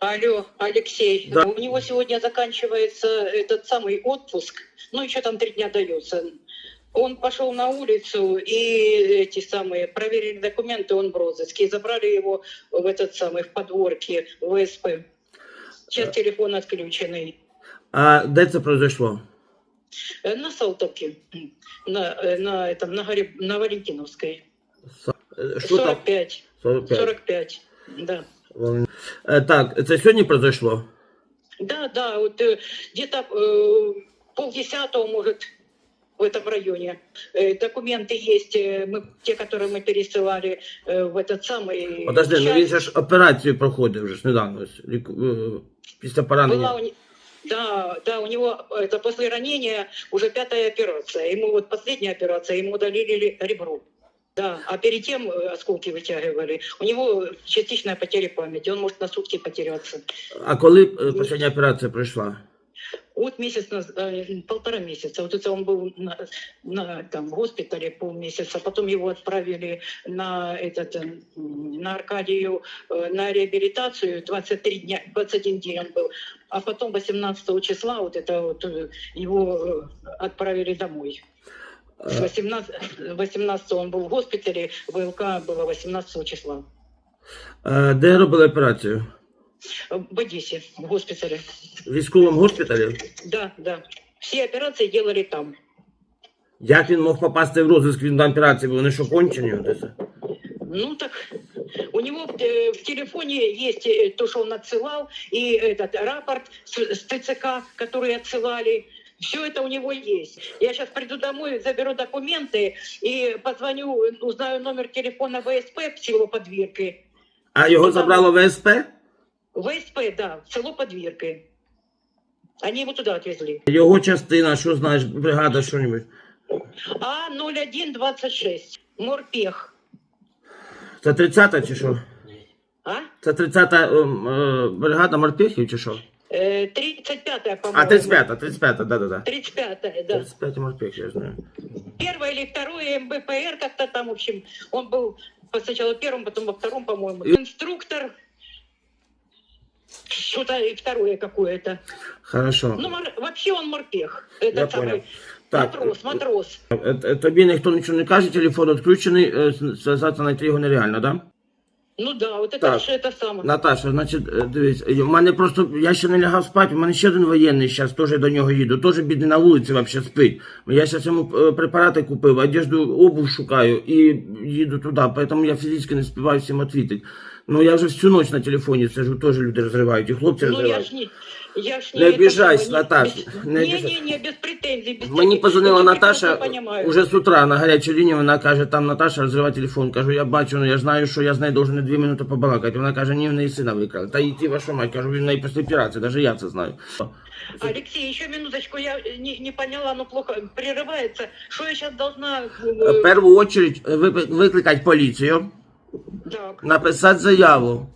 Алло, Алексей, Да. у него сегодня заканчивается этот самый отпуск, ну еще там три дня дается. Он пошел на улицу и эти самые проверили документы, он в розыске, и забрали его в этот самый в подворке ВСП. Сейчас телефон отключенный. А де це произошло? Э, На Салтовке, на, э, на, этом, на, Горе- на Валентиновской. Е, Що там? 45. 45. 45, да. Е, Так, це сьогодні произошло? Да, да, вот э, где-то э, полдесятого, может, в этом районе. Э, документы есть, э, мы, те, которые мы пересылали э, в этот самый... Подожди, ну часть. він же ж операцію проходив вже ж недавно. ось, ліку- е, Після Была поранення. у не- Да, да, у него это после ранения уже пятая операция. Ему вот последняя операция, ему удалили ребро. Да, а перед тем э, осколки вытягивали. У него частичная потеря памяти, он может на сутки потеряться. А коли е, остання операція пройшла? Вот месяц, наз- э, полтора месяца. Вот это он был на, на, там, госпитале полмесяца. Потом его отправили на, этот, э, на Аркадию э, на реабилитацию. 23 дня, 21 день он был. А потом 18 числа вот это вот, э, его э, отправили домой. С Е, 18, 18 он был в госпитале, ВЛК было 18 числа. е, Де робили операцію? Э, В Одессе, в госпитале. В військовому госпіталі? Да, да. Все операции делали там. Як він мог попасти в розиск, він на операції, вони що кончені? От це? Ну так, у него э, в телефоне есть э, то, что он отсылал, и этот рапорт с, с ТЦК, который отсылали. все это у него есть. Я сейчас приду домой, заберу документы и позвоню, узнаю номер телефона ВСП в село Подвирки. А його забрало ВСП? ВСП, да, в село Подвирки. Они его туда отвезли. Його частина, що знаєш, бригада, що-небудь. А 0126, Морпех. Це 30-та чи що? А? Це 30-та ем, е, бригада морпехів чи що? Э, 35-я, по-моему. А, 35-та, 35-та, да-да-да. 35-я, да. 35 морпехів, я знаю. первое или второе МБПР как-то там, в общем, он был сначала первым, потом во втором, по-моему. И- Инструктор, что-то и второе какое-то. Хорошо. Ну, мор- вообще он морпех. Это Я самый понял. Так. матрос, матрос. Е, е, Тобі ніхто нічого не каже, телефон відключений, е, зв'язати знайти його нереально, да? Ну да, от это Так. же это самое. Наташа, значить, е, дивись, у мене просто, я ще не лягав спати, у мене ще один воєнний зараз, теж до нього їду, теж бідний на вулиці взагалі спить. Я зараз йому е, препарати купив, одежду, обув шукаю і їду туди, тому я фізично не співаю всім відповідати. Ну я вже всю ніч на телефоні сижу, теж люди розривають, і хлопці Ну я розривають. ж не... Я ж Не это обижайся, самое, Наташ, без- не Не, обижайся. не, не, без претензий. Без Мені всяких- позвонила я Наташа прекрасно понимаю. уже з утра на гарячу лінію. Вона каже, там Наташа розриває телефон. Кажу, я бачу, ну я знаю, що я з нею должен на дві минути побалакати. Вона каже, ні, в неї сина викрали. Та йти вашу мать, кажу, він в неї після операції, навіть я це знаю. Алексей, еще минуточку, я не, не поняла, но плохо прерывается. Что я сейчас должна... В э, першу очередь випи- викликати поліцію, Так, написати заяву.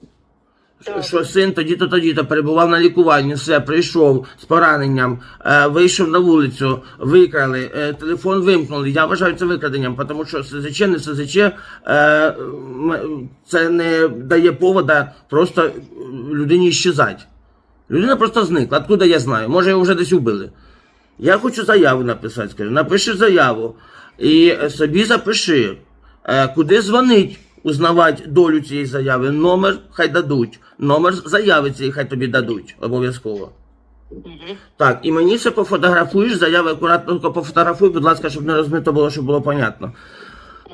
так. Що син тоді-то тоді-то перебував на лікуванні, все, прийшов з пораненням, е, вийшов на вулицю, викрали, е, телефон вимкнули. Я вважаю це викраденням, тому що СЗЧ, не СЗЧ, е, це не дає повода просто людині щезати. Людина просто зникла. Откуда я знаю? Може, його вже десь убили. Я хочу заяву написати, скажу. Напиши заяву і собі запиши, е, куди дзвонить, узнавати долю цієї заяви. Номер хай дадуть. Номер заяви цієї хай тобі дадуть обов'язково. Угу. Так, і мені все пофотографуєш, заяви акуратно пофотографуй, будь ласка, щоб не розмито було, щоб було понятно.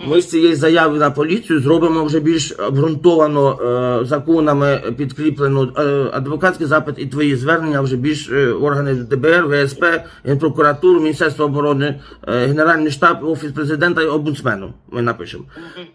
Ми з цієї заяви на поліцію зробимо вже більш обґрунтовано е, законами підкріплену е, адвокатський запит і твої звернення вже більш е, органи ДБР, ВСП, Генпрокуратуру, Міністерство оборони, е, Генеральний штаб, Офіс президента і омбудсмену. Ми напишемо.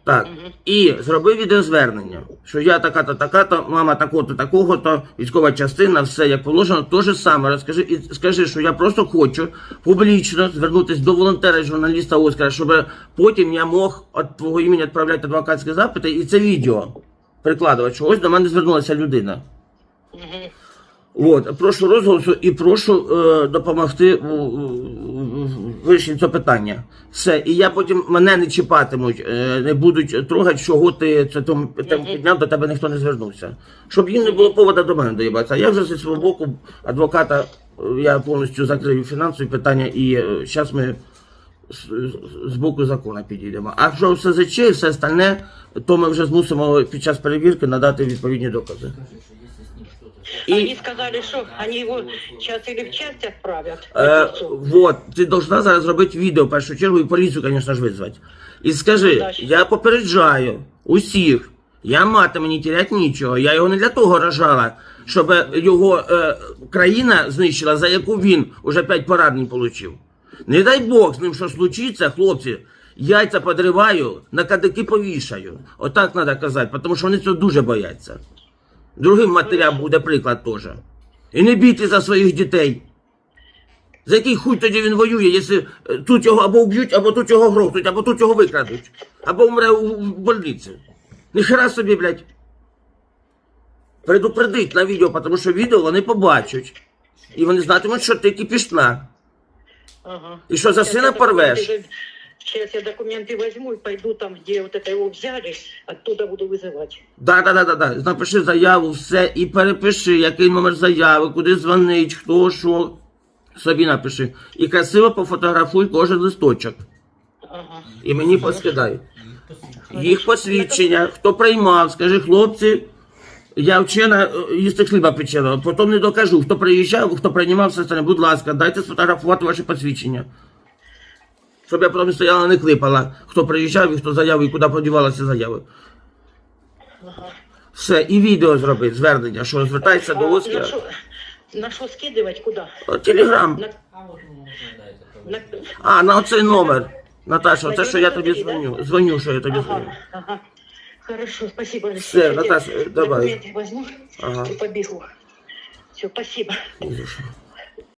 Так. І зроби відеозвернення, що я така-то, така-то, мама такого-то, такого-то, військова частина, все як положено. То же саме розкажи і скажи, що я просто хочу публічно звернутися до волонтера і журналіста Оскара, щоб потім я мог від твого імені відправляти адвокатські запити і це відео прикладувати, що ось до мене звернулася людина. От, прошу розголосу і прошу е, допомогти у, вирішенні цього питання. Все, і я потім мене не чіпатимуть, е, не будуть трогати, чого ти це тому тему підняв, до тебе ніхто не звернувся. Щоб їм не було повода до мене доїбатися. Я вже зі свого боку адвоката е, я повністю закрив фінансові питання, і зараз ми з, боку закону підійдемо. А що все ЗЧ і все остальне, то ми вже змусимо під час перевірки надати відповідні докази. Они сказали, что они его сейчас или в часть отправят. Е, вот, ти должна зараз зробити відео в першу чергу і поліцію, звісно ж, визвати. І скажи, я попереджаю усіх, я матиму не теряти нічого, я його не для того рожала, щоб його е, країна знищила, за яку він уже п'ять поранень отримав. Не дай Бог з ним що случиться, хлопці, яйця подриваю, на кадики повішаю. Отак треба казати, тому що вони цього дуже бояться. Другим матерям буде приклад теж. І не бійте за своїх дітей. За який хуй тоді він воює, якщо е, тут його або вб'ють, або тут його грохнуть, або тут його викрадуть, або вмре у больниці. Ніхера собі, блядь. Предупредить на відео, тому що відео вони побачать. І вони знатимуть, що ти кипішна. Ага. І що за Щас сина я порвеш? документы- Сейчас я документы возьму и пойду там, где вот это его взяли, оттуда буду вызывать. Да, да, да, да, да. Напиши заяву, все, і перепиши, який номер заяви, куди дзвонить, хто, що. Собі напиши. І красиво пофотографуй кожен листочок. Ага. І мені поскидай. Їх посвідчення, хто приймав, скажи, хлопці, я вчена е, їсти хліба печеного, потім не докажу, хто приїжджав, хто приймав все це, будь ласка, дайте сфотографувати ваші посвідчення. Щоб я потім стояла, не клипала, хто приїжджав і хто заявив, і куди подівалися заяви. Ага. Все, і відео зробить, звернення, що звертається до Оскара. на что скидывать? Куда? О, Телеграм. На, А на... А, на оцей номер. Наташа, оце що я тобі дзвоню. Дзвоню, що я тобі дзвоню. Ага, ага. Хорошо, спасибо. Все, Наташа, давай. Возьму Ага. и побегу. Все, спасибо. Що.